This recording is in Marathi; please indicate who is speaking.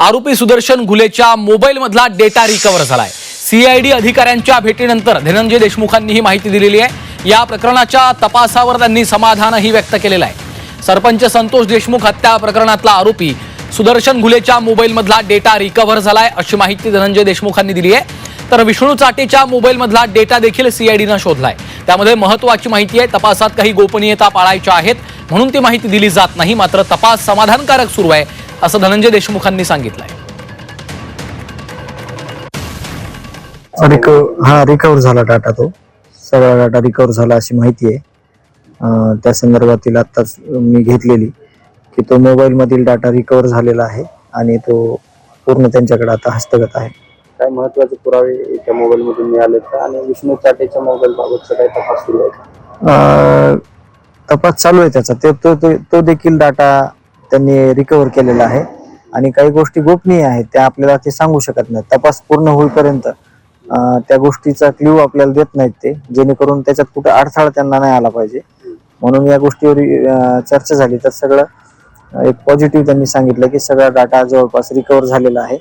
Speaker 1: आरोपी सुदर्शन घुलेच्या मोबाईलमधला डेटा रिकव्हर झालाय. सीआयडी अधिकाऱ्यांच्या भेटीनंतर धनंजय देशमुखांनी ही माहिती दिलेली आहे. या प्रकरणाच्या तपासावर त्यांनी समाधानही व्यक्त केलेलं आहे. सरपंच संतोष देशमुख हत्या प्रकरणातला आरोपी सुदर्शन घुलेच्या मोबाईलमधला डेटा रिकव्हर झालाय अशी माहिती धनंजय देशमुखांनी दिली आहे. तर विष्णू चाटेच्या मोबाईलमधला डेटा देखील सीआयडीनं शोधलाय. त्यामध्ये महत्वाची माहिती आहे तपासात काही गोपनीयता पाळायच्या आहेत म्हणून ती माहिती दिली जात नाही मात्र तपास समाधानकारक सुरू आहे. असं धनंजय देशमुखांनी सांगितलंय.
Speaker 2: रिकवर हा रिकवर झाला डाटा तो. सगळा डाटा रिकवर झाला अशी माहिती आहे. अं, त्या संदर्भातील आत्ताच मी घेतलेली की तो मोबाईल मधील डाटा रिकवर झालेला आहे आणि तो पूर्ण त्यांच्याकडे आता हस्तगत आहे.
Speaker 3: काय महत्त्वाचे पुरावे त्या मोबाईल मधून मिळाले का? आणि विष्णू चाटेच्या मोबाईल बाबतचा काही तपास सुरू आहे? का
Speaker 2: अं, तपास चालू आहे त्याचा. ते तो तो- तो देखील डाटा त्यांनी रिकवर केलेलं आहे. आणि काही गोष्टी गोपनीय आहेत त्या आपल्याला ते सांगू शकत नाहीत. तपास पूर्ण होईपर्यंत त्या गोष्टीचा क्ल्यू आपल्याला देत नाहीत ते. जेणेकरून त्याच्यात कुठे अडथळा त्यांना नाही आला पाहिजे. म्हणून या गोष्टीवर चर्चा झाली. तर सगळं एक पॉझिटिव्ह त्यांनी सांगितलं की सगळा डाटा जवळपास रिकवर झालेला आहे.